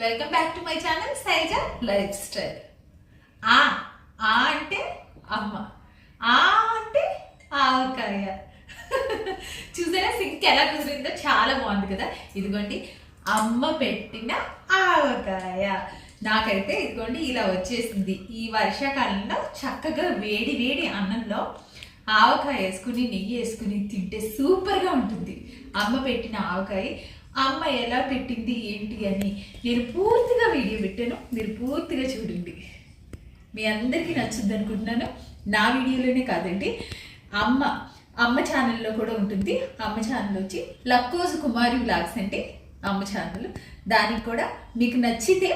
Welcome back to my channel సైజ life style ఆ ఆ అంటే అమ్మ. ఆ అంటే ఆవకాయ. చూసారా సింక్ ఎలా కుదిరిందో? చాలా బాగుంది కదా. ఇదిగోండి అమ్మ పెట్టిన ఆవకాయ. నాకైతే ఇదిగోండి ఇలా వచ్చేసింది. ఈ వర్షాకాలంలో చక్కగా వేడి వేడి అన్నంలో ఆవకాయ వేసుకుని నెయ్యి వేసుకుని తింటే సూపర్గా ఉంటుంది. అమ్మ పెట్టిన ఆవకాయ అమ్మ ఎలా పెట్టింది ఏంటి అని నేను పూర్తిగా వీడియో పెట్టాను. మీరు పూర్తిగా చూడండి. మీ అందరికీ నచ్చుద్ది అనుకుంటున్నాను. నా వీడియోలోనే కాదండి. అమ్మ అమ్మ ఛానల్లో కూడా ఉంటుంది. అమ్మ ఛానల్ వచ్చి లక్కోజు కుమారి బ్లాగ్స్ అంటే అమ్మ ఛానల్. దానికి కూడా మీకు నచ్చితే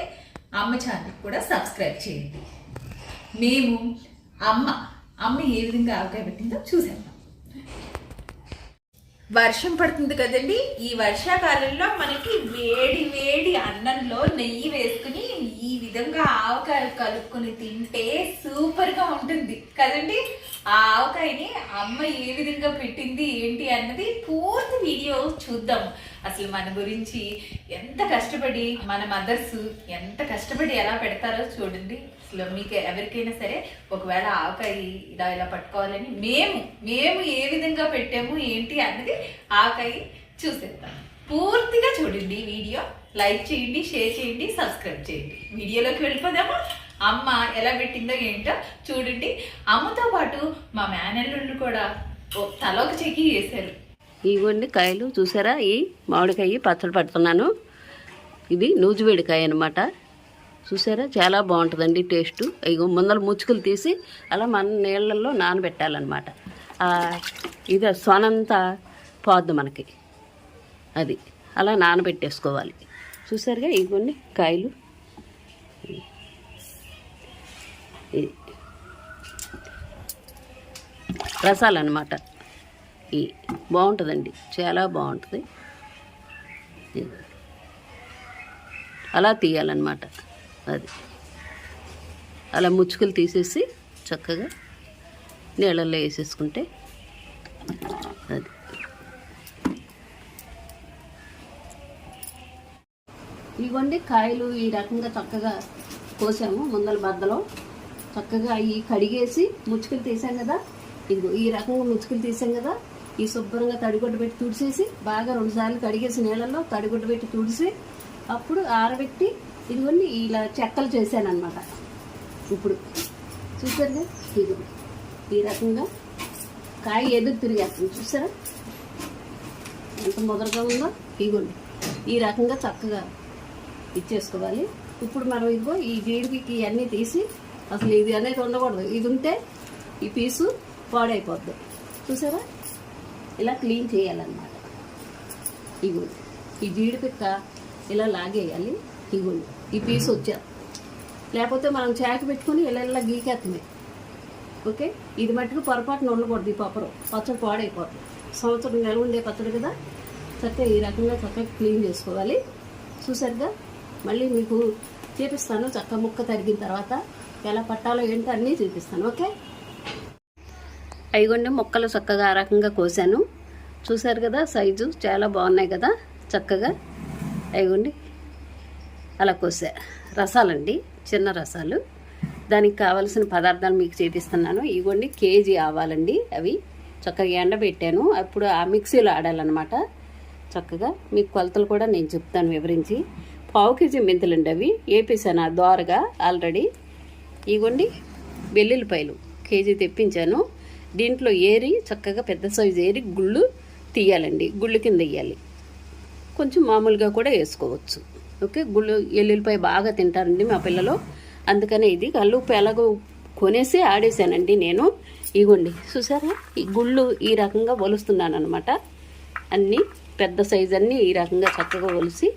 అమ్మ ఛానల్ కూడా సబ్స్క్రైబ్ చేయండి. మేము అమ్మ అమ్మ ఏ విధంగా ఆవకాయ పెట్టిందో చూసేద్దాం. వర్షం పడుతుంది కదండి. ఈ వర్షాకాలంలో మనకి వేడి వేడి అన్నంలో నెయ్యి వేసుకుని ఈ విధంగా ఆవకాయ కలుపుకొని తింటే సూపర్గా ఉంటుంది. కదండి? ఆ ఆవకాయని అమ్మ ఏ విధంగా పెట్టింది ఏంటి అన్నది పూర్తి వీడియో చూద్దాం. అసలు మన గురించి ఎంత కష్టపడి మన మదర్స్ ఎంత కష్టపడి ఎలా పెడతారో చూడండి. అసలు మీకు ఎవరికైనా సరే ఒకవేళ ఆవకాయ ఇలా ఇలా పట్టుకోవాలని మేము మేము ఏ విధంగా పెట్టాము ఏంటి అన్నది ఆవకాయ చూసేద్దాం. పూర్తిగా చూడండి వీడియో. లైక్ చేయండి షేర్ చేయండి సబ్స్క్రైబ్ చేయండి. వీడియోలోకి వెళ్ళిపోదామా? అమ్మ ఎలా పెట్టిందో ఏంటో చూడండి. అమ్మతో పాటు మా మేనల్లుళ్ళు కూడా ఓ తలొక చెక్కి వేశారు. ఇవ్వండి కాయలు చూసారా? ఈ మామిడికాయ పచ్చడి పడుతున్నాను. ఇది నూజువేడికాయ అనమాట చూసారా? చాలా బాగుంటుందండి టేస్ట్. ఇగో ముందర ముచ్చుకులు తీసి అలా మన నీళ్ళల్లో నానబెట్టాలన్నమాట. ఇది సొనంతా పోద్ది మనకి. అది. అలా నానబెట్టేసుకోవాలి. చూసారుగా కొన్ని కాయలు. ఇది రసాలు ఈ బాగుంటుందండి. చాలా బాగుంటుంది. అలా తీయాలన్నమాట. అది. అలా ముచ్చుకలు తీసేసి చక్కగా నీళ్ళల్లో వేసేసుకుంటే అది. ఇవ్వండి కాయలు ఈ రకంగా చక్కగా కోసాము ముందల బద్దలో. చక్కగా అవి కడిగేసి ముచ్చుకలు తీసాం కదా. ఇదిగో ఈ రకంగా ముచ్చుకలు తీసాం కదా. ఈ శుభ్రంగా తడిగొడ్డ పెట్టి తుడిసేసి బాగా రెండుసార్లు కడిగేసి నీళ్ళల్లో తడిగొడ్డ పెట్టి తుడిసి అప్పుడు ఆరబెట్టి ఇదిగోండి ఇలా చెక్కలు చేశాను అనమాట ఇప్పుడు చూసారుగా ఇదిగో ఈ రకంగా కాయ ఎదురు తిరిగేస్తుంది. చూసారా? ఎంత మొదలుగా ఉందో? ఇదిగోండి ఈ రకంగా చక్కగా ఇచ్చేసుకోవాలి. ఇప్పుడు మనం ఇదిగో ఈ జీడిపికి ఇవన్నీ తీసి అసలు ఇది అనేది ఉండకూడదు. ఇది ఉంటే ఈ పీసు పాడైపోద్ది. చూసారా? ఇలా క్లీన్ చేయాలన్నమాట. ఇగోండి ఈ జీడిపిక్క ఇలా లాగేయాలి. ఇగోండి ఈ పీస్ వచ్చా. లేకపోతే మనం చాక పెట్టుకొని ఇలా ఇలా ఓకే? ఇది మట్టుకు పొరపాటున ఉండకూడదు ఈ పప్పరం పచ్చడి పాడైపోతుంది సంవత్సరం నెల ఉండే పచ్చడి కదా? చక్కగా ఈ రకంగా చక్కగా క్లీన్ చేసుకోవాలి. చూసారుగా మళ్ళీ మీకు చూపిస్తాను చక్క ముక్క తరిగిన తర్వాత ఎలా పట్టాలో ఏంటో అన్నీ చూపిస్తాను. ఓకే? అయిగొండి మొక్కలు చక్కగా ఆ రకంగా కోసాను. చూసారు కదా? సైజు చాలా బాగున్నాయి కదా? చక్కగా. అయిగోండి అలా కోసా రసాలండి చిన్న రసాలు. దానికి కావలసిన పదార్థాలు మీకు చేపిస్తున్నాను. ఇవ్వండి కేజీ ఆవాలండి అవి. చక్కగా ఎండబెట్టాను. అప్పుడు ఆ మిక్సీలో ఆడాలన్నమాట. చక్కగా మీకు కొలతలు కూడా నేను చెప్తాను వివరించి. పావు కేజీ మెంతులండి అవి. వేపేసాను ఆ దోరగా ఆల్రెడీ. ఇవ్వండి వెల్లుల్లిపాయలు కేజీ తెప్పించాను. దీంట్లో ఏరి చక్కగా పెద్ద సైజు ఏరి గుళ్ళు తీయాలండి. గుళ్ళు కింద వేయాలి. కొంచెం మామూలుగా కూడా వేసుకోవచ్చు. ఓకే గుళ్ళు ఎల్లుల్లిపాయ బాగా తింటారండి మా పిల్లలు. అందుకనే ఇది కళ్ళు ఎలాగో కొనేసి ఆడేసానండి నేను. ఇగోండి చూసారా? ఈ గుళ్ళు ఈ రకంగా ఒలుస్తున్నాను అనమాట అన్నీ పెద్ద సైజు అన్నీ ఈ రకంగా చక్కగా ఒలిసి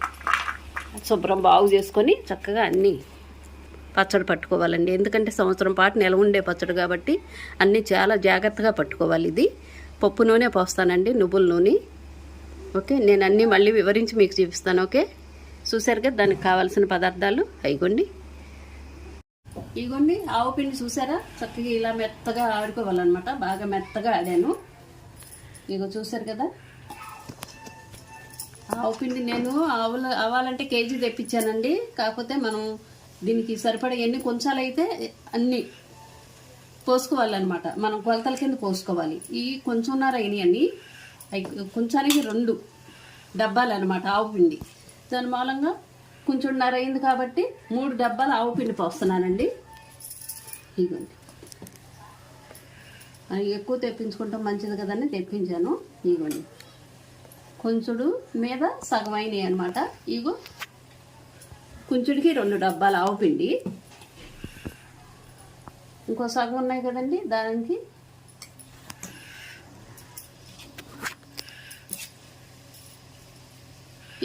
శుభ్రం బాగు చేసుకొని చక్కగా అన్నీ పచ్చడి పట్టుకోవాలండి. ఎందుకంటే సంవత్సరం పాటు నిలవ ఉండే పచ్చడి కాబట్టి అన్నీ చాలా జాగ్రత్తగా పట్టుకోవాలి ఇది. పప్పు నూనె పోస్తానండి నువ్వుల నూనె. ఓకే నేను అన్నీ మళ్ళీ వివరించి మీకు చూపిస్తాను ఓకే? చూసారుగా దానికి కావాల్సిన పదార్థాలు అయిగోండి. ఇగోండి ఆవు పిండి చూసారా చక్కగా ఇలా మెత్తగా ఆడుకోవాలన్నమాట. బాగా మెత్తగా ఆడాను. ఇగో చూసారు కదా? ఆవు పిండి నేను ఆవులు ఆవాలంటే కేజీ తెప్పించానండి. కాకపోతే మనం దీనికి సరిపడా ఎన్ని కొంచాలు అయితే అన్ని పోసుకోవాలన్నమాట. మనం కొలతల కింద పోసుకోవాలి. ఈ కొంచెంన్నర అయినాయండి. అన్నీ కొంచానికి రెండు డబ్బాలు అనమాట ఆవు పిండి. దాని మూలంగా కొంచెం నరైంది కాబట్టి మూడు డబ్బాలు ఆవు పిండి పోస్తున్నానండి. ఇదిగోండి. అది ఎక్కువ తెప్పించుకుంటాం మంచిది కదండి తెప్పించాను. ఇదిగోండి. కొంచెడు మీద సగం అయినాయి అనమాట ఇగో కొంచెడికి రెండు డబ్బాలు ఆవు పిండి. ఇంకో సగం ఉన్నాయి కదండి దానికి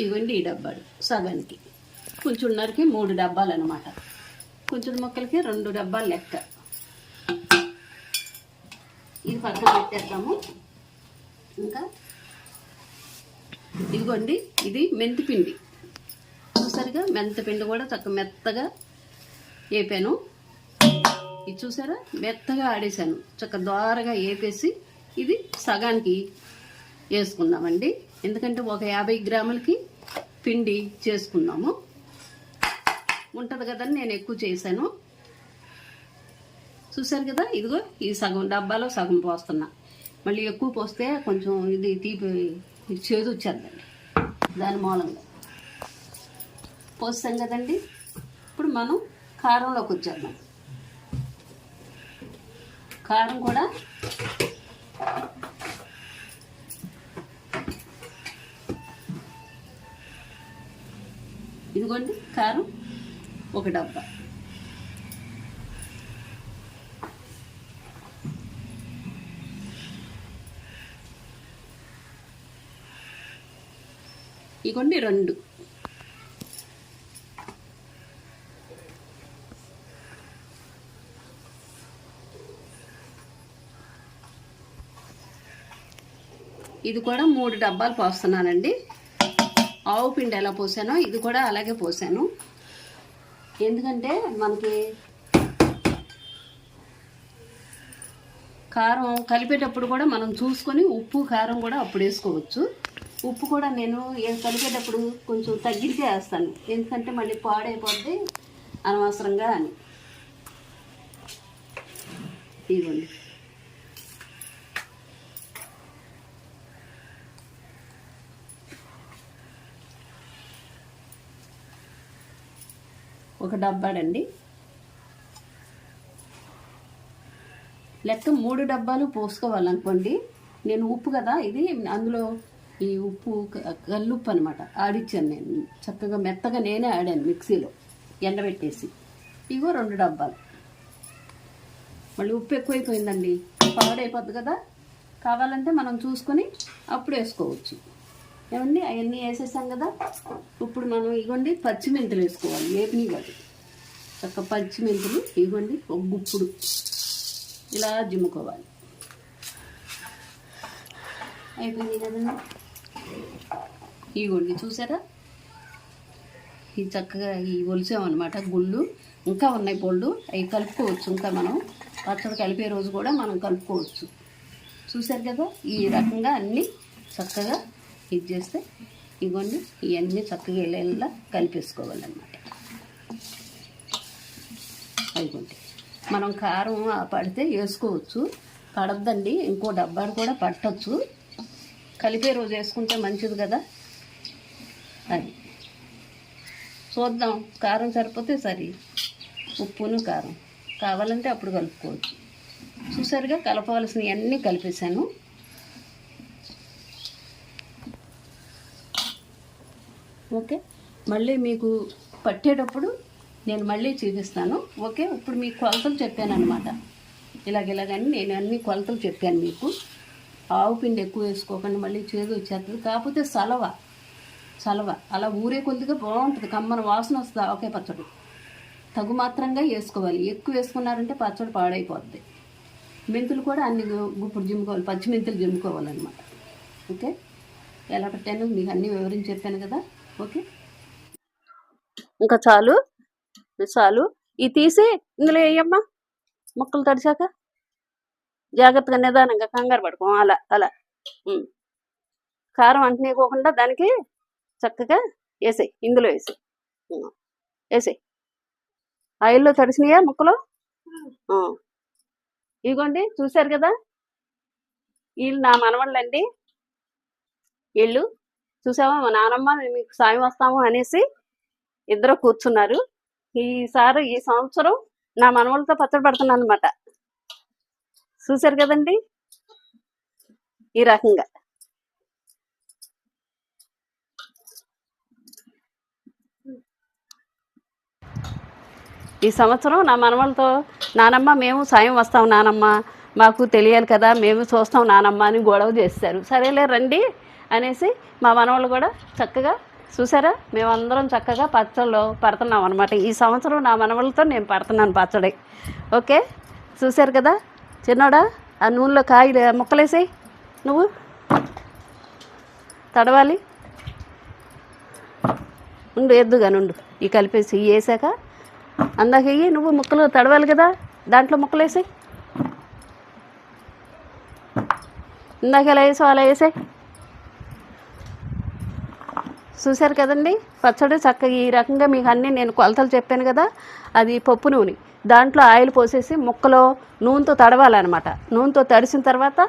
ఇవ్వండి ఈ డబ్బాలు సగానికి. కొంచెంన్నరకి మూడు డబ్బాలు అనమాట కొంచెం మొక్కలకి రెండు డబ్బాలు లెక్క. ఇది పక్కన పెట్టేద్దాము. ఇంకా ఇదిగోండి ఇది మెంతిపిండి చూసారుగా మెంతిపిండి కూడా తక్కువ మెత్తగా వేపాను ఇది చూసారా? మెత్తగా ఆడేశాను. చక్క ద్వారగా వేపేసి ఇది సగానికి వేసుకుందామండి. ఎందుకంటే ఒక యాభై గ్రాములకి పిండి చేసుకున్నాము. ఉంటుంది కదని నేను ఎక్కువ చేశాను. చూసారు కదా? ఇదిగో ఈ సగం డబ్బాలో సగం పోస్తున్నా. మళ్ళీ ఎక్కువ పోస్తే కొంచెం ఇది తీపి చేదు వచ్చేద్దండి. దాని మూలంగా. పోస్తాం కదండి? ఇప్పుడు మనం కారంలోకి వచ్చేద్దాం. కారం కూడా ఇదిగోండి కారం ఒక డబ్బా. ఇగోండి రెండు. ఇది కూడా మూడు డబ్బాలు పోస్తున్నానండి ఆవు పిండి ఎలా పోసానో ఇది కూడా అలాగే పోసాను. ఎందుకంటే మనకి కారం కలిపేటప్పుడు కూడా మనం చూసుకొని ఉప్పు కారం కూడా అప్పుడు వేసుకోవచ్చు. ఉప్పు కూడా నేను కలిపేటప్పుడు కొంచెం తగ్గితే వేస్తాను. ఎందుకంటే మళ్ళీ పాడైపోద్ది అనవసరంగా అని. ఇదిగోండి. ఒక డబ్బాడండి. లెక్క మూడు డబ్బాలు పోసుకోవాలనుకోండి. నేను ఉప్పు కదా ఇది అందులో ఈ ఉప్పు కల్లుప్పు అనమాట ఆడిచ్చాను నేను. చక్కగా మెత్తగా నేనే ఆడాను మిక్సీలో ఎండబెట్టేసి. ఇగో రెండు డబ్బాలు. మళ్ళీ ఉప్పు ఎక్కువైపోయిందండి. పాడైపోద్ది కదా. కావాలంటే మనం చూసుకొని అప్పుడు వేసుకోవచ్చు. ఏమండి? అవన్నీ వేసేసాం కదా. ఇప్పుడు మనం ఇగోండి పచ్చిమెంతులు వేసుకోవాలి. ఏపిని కాదు చక్క పచ్చిమెంతులు ఇగోండి ఒక గుప్పుడు. ఇలా జిమ్ముకోవాలి. అయిపోయింది కదండి? ఇగోండి చూసారా? ఈ చక్కగా ఈ ఒలిసామన్నమాట గుళ్ళు. ఇంకా ఉన్నాయి పొళ్ళు అవి కలుపుకోవచ్చు ఇంకా మనం. పచ్చడి కలిపే రోజు కూడా మనం కలుపుకోవచ్చు. చూసారు కదా? ఈ రకంగా అన్నీ చక్కగా ఇది చేస్తే ఇగోండి ఇవన్నీ చక్కగా వెళ్ళేలా కలిపేసుకోవాలన్నమాట. అయిపోండి మనం కారం పడితే వేసుకోవచ్చు. పడద్దండి ఇంకో డబ్బాను కూడా పట్టచ్చు. కలిపే రోజు వేసుకుంటే మంచిది కదా. అది. చూద్దాం కారం సరిపోతే సరి. ఉప్పును కారం. కావాలంటే అప్పుడు కలుపుకోవచ్చు. చూసారుగా కలపవలసినవి అన్నీ కలిపేశాను. ఓకే? మళ్ళీ మీకు పట్టేటప్పుడు నేను మళ్ళీ చూపిస్తాను. ఓకే? ఇప్పుడు మీకు కొలతలు చెప్పాను అనమాట ఇలాగ ఇలాగని నేను అన్ని కొలతలు చెప్పాను మీకు. ఆవు పిండి ఎక్కువ వేసుకోకండి మళ్ళీ చేదు వచ్చేస్తుంది. కాకపోతే సలవ. సలవ. అలా ఊరే కొద్దిగా బాగుంటుంది. కమ్మన వాసన వస్తుంది ఒకే పచ్చడి. తగు మాత్రంగా వేసుకోవాలి. ఎక్కువ వేసుకున్నారంటే పచ్చడి పాడైపోద్ది. మెంతులు కూడా అన్ని గుప్పుడు జిమ్ముకోవాలి. పచ్చి మెంతులు జిమ్ముకోవాలన్నమాట. ఓకే? ఎలా పెట్టాను? మీకు అన్నీ వివరించి చెప్పాను కదా. ఓకే. ఇంకా చాలు. చాలు. ఇది తీసి ఇందులో వేయమ్మా ముక్కలు తడిచాక? జాగ్రత్తగా నిదానంగా కంగారు పడుకో. అలా అలా. కారం కారం అంటనేకోకుండా దానికి చక్కగా వేసాయి. ఇందులో వేసాయి. వేసాయి. ఆయిల్లో తడిసినాయా ముక్కలు? ఇదిగోండి చూశారు కదా? వీళ్ళు నా మనవాళ్ళండి. వీళ్ళు చూసావా? మా నానమ్మ మీకు సాయం వస్తాము అనేసి ఇద్దరు కూర్చున్నారు. ఈసారి ఈ సంవత్సరం నా మనవలతో పచ్చడి పడుతున్నాను అనమాట చూశారు కదండి? ఈ రకంగా. ఈ సంవత్సరం నా మనవలతో నానమ్మ మేము సాయం వస్తాం నానమ్మ. మాకు తెలియాలి కదా మేము చూస్తాం నానమ్మ అని గొడవ చేస్తారు సరేలే రండి. అనేసి మా మనవాళ్ళు కూడా చక్కగా చూసారా? మేమందరం చక్కగా పచ్చళ్ళు పడుతున్నాం అనమాట ఈ సంవత్సరం నా మనవలతో నేను పడుతున్నాను పచ్చడి. ఓకే? చూశారు కదా? చిన్నోడా ఆ నూనెలో కాయలు ముక్కలేసాయి నువ్వు తడవాలి. ఉండు ఎద్దుగా నుండు. ఈ కలిపేసి ఇవి వేసాక అందాక ఇవి నువ్వు ముక్కలు తడవాలి కదా? దాంట్లో ముక్కలేసాయి ఇందాక ఎలా వేసావు అలా వేసాయి. చూశారు కదండి? పచ్చడి చక్కగా ఈ రకంగా మీకు అన్నీ నేను కొలతలు చెప్పాను కదా అది పప్పు నూనె. దాంట్లో ఆయిల్ పోసేసి ముక్కలో నూనెతో తడవాలన్నమాట. నూనెతో తడిసిన తర్వాత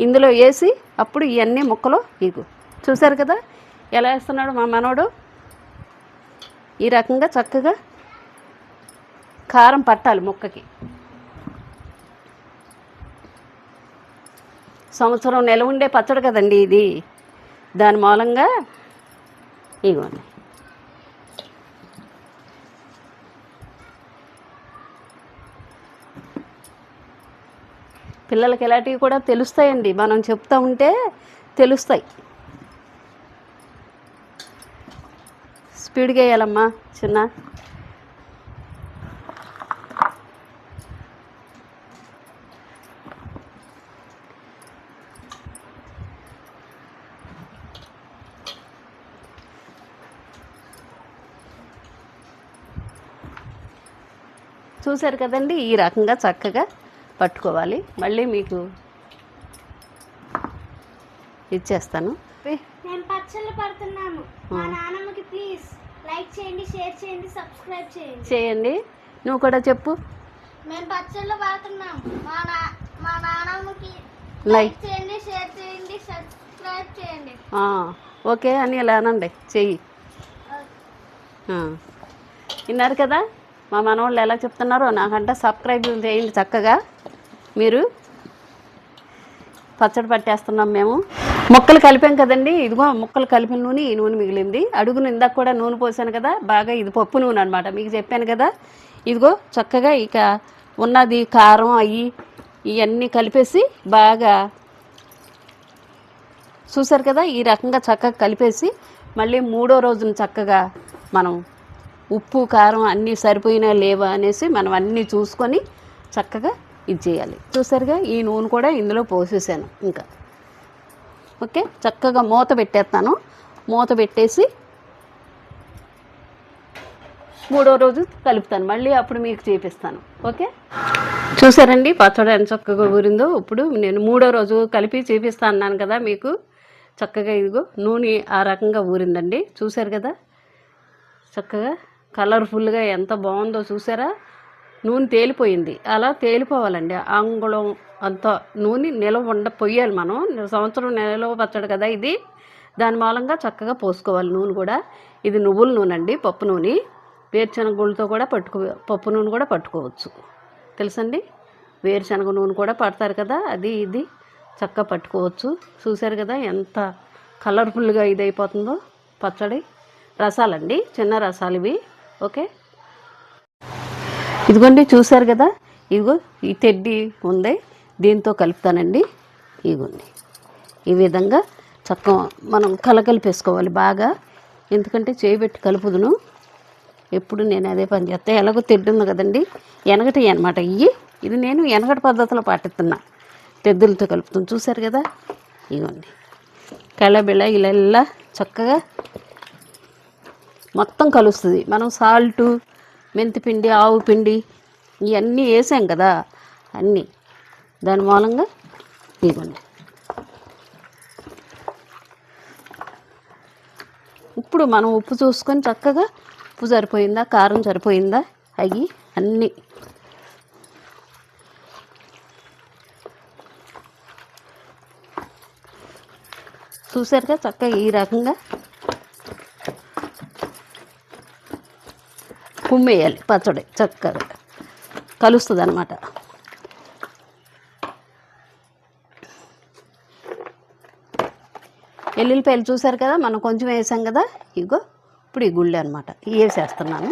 ఇందులో వేసి అప్పుడు ఇవన్నీ ముక్కలు ఇగు చూశారు కదా? ఎలా వేస్తున్నాడు మా మనోడు ఈ రకంగా చక్కగా కారం పట్టాలి ముక్కకి. సంవత్సరం నెల ఉండే పచ్చడి కదండి ఇది. దాని మూలంగా ఇగోండి. పిల్లలకి ఎలాంటివి కూడా తెలుస్తాయండి. మనం చెప్తా ఉంటే తెలుస్తాయి. స్పీడ్గా వేయాలమ్మా చిన్న. చూశారు కదండి ఈ రకంగా చక్కగా పట్టుకోవాలి. మళ్ళీ మీకు ఇచ్చేస్తాను. మేము పచ్చళ్ళు పడుతున్నాము మా నాన్నమ్మకి ప్లీజ్ లైక్ చేయండి షేర్ చేయండి సబ్స్క్రైబ్ చేయండి. చేయండి. నువ్వు కూడా చెప్పు. మేము పచ్చళ్ళు పడుతున్నాము మా నా మా నాన్నమ్మకి లైక్ చేయండి షేర్ చేయండి సబ్స్క్రైబ్ చేయండి. ఓకే అని ఇలా అనండి. చెయ్యి. విన్నారు కదా? మా మనవాళ్ళు ఎలా చెప్తున్నారో నాకంటే సబ్స్క్రైబ్ చేయండి చక్కగా. మీరు పచ్చడి పట్టేస్తున్నాం మేము. ముక్కలు కలిపాం కదండి ఇదిగో ముక్కలు కలిపిన నూనె ఈ నూనె మిగిలింది. అడుగును ఇందాక కూడా నూనె పోసాను కదా బాగా ఇది పప్పు నూనె అనమాట మీకు చెప్పాను కదా ఇదిగో చక్కగా ఇక ఉన్నది కారం అయ్యి ఇవన్నీ కలిపేసి బాగా చూసారు కదా ఈ రకంగా చక్కగా కలిపేసి మళ్ళీ మూడో రోజున చక్కగా మనం ఉప్పు కారం అన్నీ సరిపోయినా లేవా అనేసి మనం అన్నీ చూసుకొని చక్కగా ఇది చేయాలి. చూసారుగా ఈ నూనె కూడా ఇందులో పోసేసాను ఇంకా. ఓకే? చక్కగా మూత పెట్టేస్తాను. మూత పెట్టేసి మూడో రోజు కలుపుతాను. మళ్ళీ అప్పుడు మీకు చేపిస్తాను. ఓకే? చూసారండి? పచ్చడి ఎంత చక్కగా ఊరిందో. ఇప్పుడు నేను మూడో రోజు కలిపి చూపిస్తా అన్నాను కదా మీకు. చక్కగా ఇదిగో నూనె ఆ రకంగా ఊరిందండి. చూసారు కదా? చక్కగా కలర్ఫుల్గా ఎంత బాగుందో చూసారా? నూనె తేలిపోయింది. అలా తేలిపోవాలండి. అంగుళం అంత నూనె నిలవ ఉండ పొయ్యాలి మనం. సంవత్సరం నిలవ పచ్చడి కదా ఇది. దాని మూలంగా చక్కగా పోసుకోవాలి నూనె కూడా. ఇది నువ్వుల నూనె అండి పప్పు నూనె. వేరుశనగ గుళ్ళతో కూడా పట్టుకో పప్పు నూనె కూడా పట్టుకోవచ్చు. తెలుసండి? వేరుశనగ నూనె కూడా పడతారు కదా అది ఇది. చక్కగా పట్టుకోవచ్చు. చూశారు కదా ఎంత కలర్ఫుల్గా ఇది అయిపోతుందో పచ్చడి. రసాలండి చిన్న రసాలు ఇవి. ఓకే? ఇదిగోండి చూశారు కదా? ఇదిగో ఈ తెడ్డి ఉంది. దీంతో కలుపుతానండి. ఇదిగోండి. ఈ విధంగా చక్క మనం కలకలిపేసుకోవాలి బాగా. ఎందుకంటే చేయబెట్టి కలుపుదును. ఎప్పుడు నేను అదే పని చేస్తా. ఎలాగో తెడ్డు ఉంది కదండి. ఎనగటి అనమాట ఇవి ఇది నేను ఎనగటి పద్ధతిలో పాటిస్తున్నా. తెద్దులతో కలుపుతాను. చూశారు కదా? ఇదిగోండి. కళ్ళబిళ్ళ ఇలా చక్కగా మొత్తం కలుస్తుంది. మనం సాల్టు మెంతిపిండి ఆవు పిండి ఇవన్నీ వేసాం కదా అన్నీ. దాని మూలంగా ఇవ్వండి. ఇప్పుడు ఇప్పుడు మనం ఉప్పు చూసుకొని చక్కగా ఉప్పు సరిపోయిందా కారం సరిపోయిందా అవి అన్నీ. చూసారుగా చక్కగా ఈ రకంగా కుమ్మేయాలి పచ్చడి చక్కగా. కలుస్తుంది అనమాట ఎల్లుల్లిపాయలు చూసారు కదా? మనం కొంచెం వేసాం కదా? ఇగో ఇప్పుడు ఈ గుళ్ళు అనమాట వేసేస్తున్నాను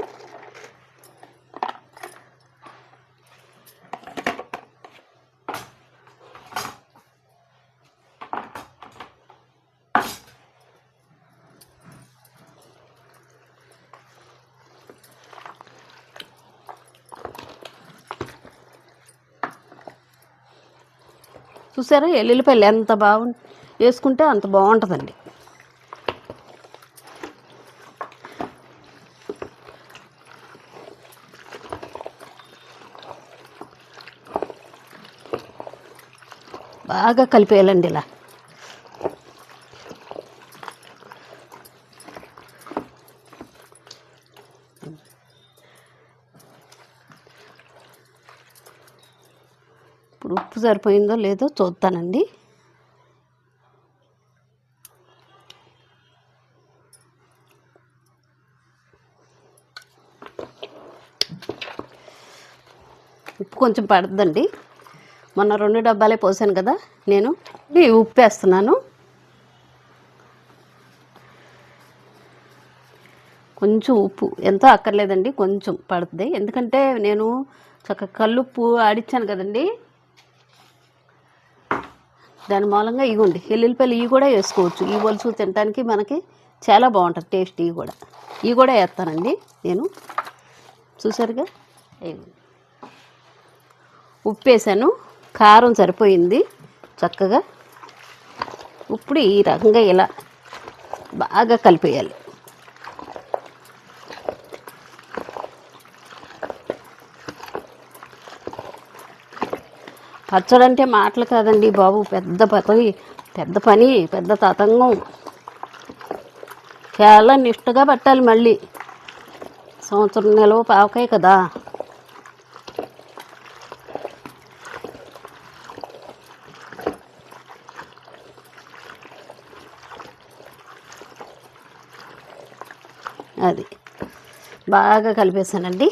చూసారా? ఎల్లుల్లిపాయలు ఎంత బాగు వేసుకుంటే అంత బాగుంటుందండి. బాగా కలిపేయాలండి ఇలా ఇప్పుడు ఉప్పు సరిపోయిందో లేదో చూస్తానండి ఉప్పు కొంచెం పడుతుందండి మొన్న రెండు డబ్బాలే పోసాను కదా నేను ఉప్పు వేస్తున్నాను. కొంచెం ఉప్పు ఎంతో అక్కర్లేదండి కొంచెం పడుతుంది. ఎందుకంటే నేను చక్కగా కల్లుప్పు ఆడిచ్చాను కదండి. దాని మూలంగా ఇగుండి ఎల్లుల్లిపాయలు ఇవి కూడా వేసుకోవచ్చు. ఈ వలుసు తినడానికి మనకి చాలా బాగుంటుంది టేస్ట్ ఇవి కూడా. ఇవి కూడా వేస్తానండి నేను. చూసారుగా? ఉప్పు వేసాను. కారం సరిపోయింది చక్కగా. ఇప్పుడు ఈ రకంగా ఇలా బాగా కలిపేయాలి. పచ్చడంటే మాటలు కాదండి బాబు. పెద్ద పని పెద్ద పని పెద్ద తతంగం. చాలా నిష్ఠగా పెట్టాలి మళ్ళీ. సంవత్సరం నిలవ పావకాయ కదా. అది. బాగా కలిపేసానండి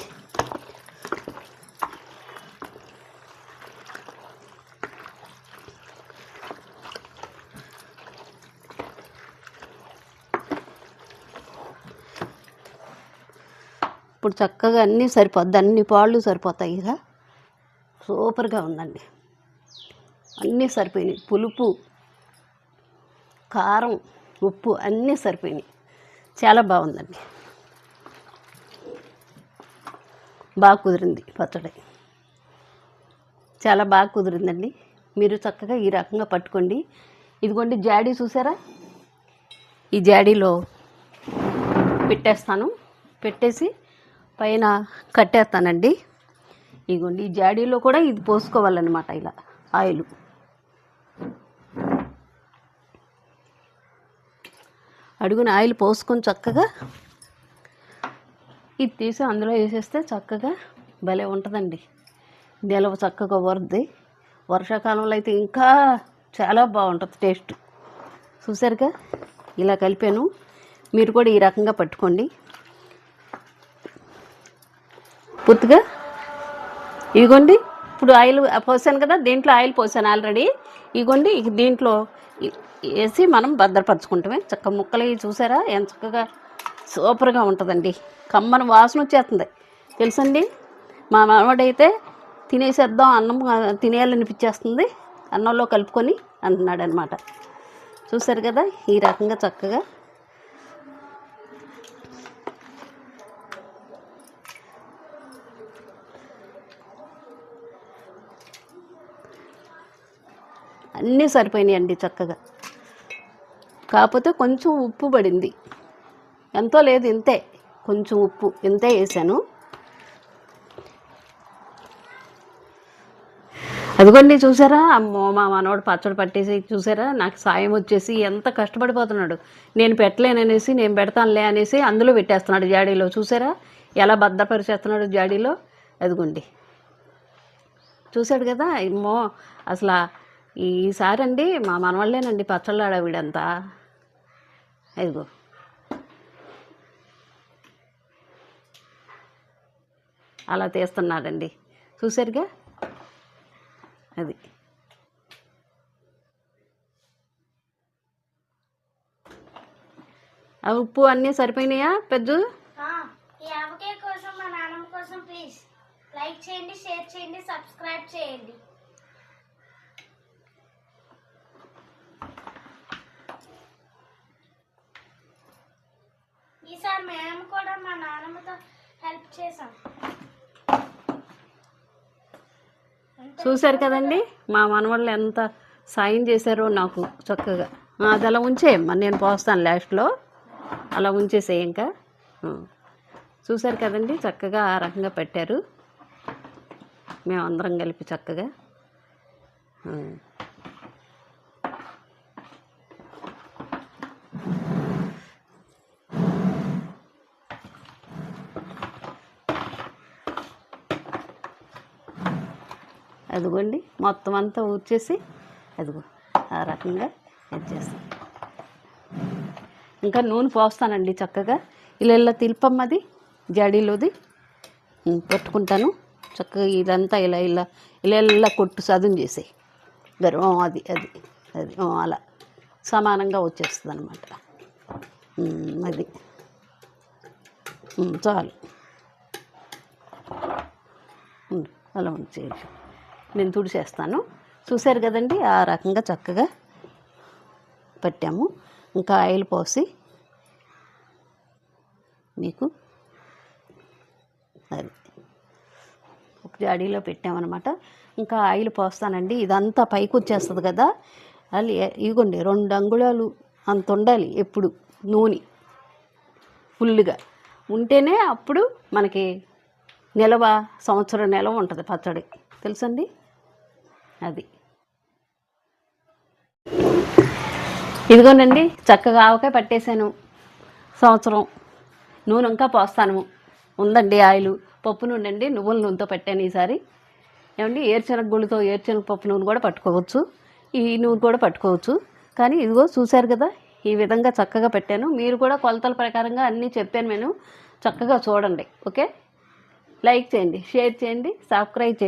ఇప్పుడు చక్కగా అన్నీ సరిపోద్ది. అన్ని పాళ్ళు సరిపోతాయి ఇక సూపర్గా ఉందండి. అన్నీ సరిపోయినాయి. పులుపు కారం ఉప్పు అన్నీ సరిపోయినాయి. చాలా బాగుందండి. బాగా కుదిరింది పచ్చడి. చాలా బాగా కుదిరిందండి. మీరు చక్కగా ఈ రకంగా పట్టుకోండి. ఇదిగోండి జాడీ చూసారా? ఈ జాడీలో పెట్టేస్తాను. పెట్టేసి పైన కట్టేస్తానండి. ఇదిగోండి ఈ జాడీలో కూడా ఇది పోసుకోవాలన్నమాట ఇలా ఆయిల్. అడుగున ఆయిల్ పోసుకొని చక్కగా ఇది తీసి అందులో వేసేస్తే చక్కగా భలే ఉంటుందండి. నిలవ చక్కగా వరుద్ది. వర్షాకాలంలో అయితే ఇంకా చాలా బాగుంటుంది టేస్ట్. చూసారుగా ఇలా కలిపాను. మీరు కూడా ఈ రకంగా పట్టుకోండి. పూర్తిగా? ఇదిగోండి ఇప్పుడు ఆయిల్ పోసాను కదా దీంట్లో ఆయిల్ పోసాను ఆల్రెడీ. ఇదిగోండి ఇక దీంట్లో వేసి మనం భద్రపరచుకుంటామే. చక్క ముక్కలు ఇవి చూసారా? ఎంత చక్కగా సూపర్గా ఉంటుందండి. కమ్మన వాసన వచ్చేస్తుంది. తెలుసండి? మా మనవాడైతే తినేసేద్దాం అన్నం తినేయాలనిపించేస్తుంది. అన్నంలో కలుపుకొని అంటున్నాడు అనమాట చూసారు కదా? ఈ రకంగా చక్కగా అన్నీ సరిపోయినాయండి చక్కగా. కాకపోతే కొంచెం ఉప్పు పడింది. ఎంతో లేదు ఇంతే. కొంచెం ఉప్పు. ఇంతే వేసాను. అదిగోండి చూసారా? అమ్మో మా మనోడు పచ్చడి పట్టేసి చూసారా? నాకు సాయం వచ్చేసి ఎంత కష్టపడిపోతున్నాడు. నేను పెట్టలేననేసి నేను పెడతానులే అనేసి అందులో పెట్టేస్తున్నాడు జాడీలో. చూసారా? ఎలా భద్రపరిచేస్తున్నాడు జాడీలో? అదిగోండి. చూశాడు కదా? ఏమో అసలు ఈసారి అండి మా మనవాళ్ళేనండి పచ్చళ్ళాడ వీడంతా? అదిగో అలా తీస్తున్నాడండి. చూసారుగా అది. ఆ ఉప్పు అన్నీ సరిపోయినాయా పెద్ద? ఈ కోసం మా నాన్నమ్మ కోసం ప్లీజ్ లైక్ చేయండి షేర్ చేయండి సబ్స్క్రైబ్ చేయండి. ఒకసారి మేము కూడా మా నాన్నమ్మతో హెల్ప్ చేసాం చూశారు కదండి? మా మనవాళ్ళు ఎంత సాయం చేశారో నాకు చక్కగా. అది అలా ఉంచేయమ్మా నేను పోస్తాను లాస్ట్లో అలా ఉంచేసే ఇంకా చూశారు కదండి? చక్కగా ఆ రకంగా పెట్టారు. మేము అందరం కలిపి చక్కగా. అదిగోండి మొత్తం అంతా ఊడ్చేసి అదిగో ఆ రకంగా ఇచ్చేస్తాం ఇంకా నూనె పోస్తానండి చక్కగా. ఇలా ఇలా తిల్పమ్మది జడీలోది పెట్టుకుంటాను. చక్కగా ఇదంతా ఇలా ఇలా ఇలా ఇలా కొట్టు సదును చేసేయి గర్వం అది అది అది అలా సమానంగా వచ్చేస్తుంది అనమాట అది. చాలు. అలా ఉంచేయచ్చు. నేను తుడిచేస్తాను చూశారు కదండి ఆ రకంగా చక్కగా పట్టాము. ఇంకా ఆయిల్ పోసి మీకు అది ఒక జాడీలో పెట్టామన్నమాట. ఇంకా ఆయిల్ పోస్తానండి. ఇదంతా పైకి వచ్చేస్తుంది కదా. అది ఇగోండి రెండు అంగుళాలు అంత ఉండాలి ఎప్పుడు నూనె ఫుల్గా ఉంటేనే అప్పుడు మనకి నిలవ సంవత్సరం నిలవ ఉంటుంది పచ్చడి. తెలుసండి? అది. ఇదిగోనండి చక్కగా ఆవకాయ పట్టేశాను. సంవత్సరం. నూనె ఇంకా పోస్తాను. ఉందండి ఆయిల్. పప్పు నూనె అండి నువ్వుల నూనెతో పెట్టాను ఈసారి. ఏమండి ఏరుశనగ గుళ్ళతో ఏరుశనగ పప్పు నూనె కూడా పట్టుకోవచ్చు. ఈ నూనె కూడా పట్టుకోవచ్చు. కానీ ఇదిగో చూశారు కదా ఈ విధంగా చక్కగా పెట్టాను. మీరు కూడా కొలతల ప్రకారంగా అన్నీ చెప్పాను నేను. చక్కగా చూడండి ఓకే? లైక్ చేయండి షేర్ చేయండి సబ్స్క్రైబ్ చేయండి.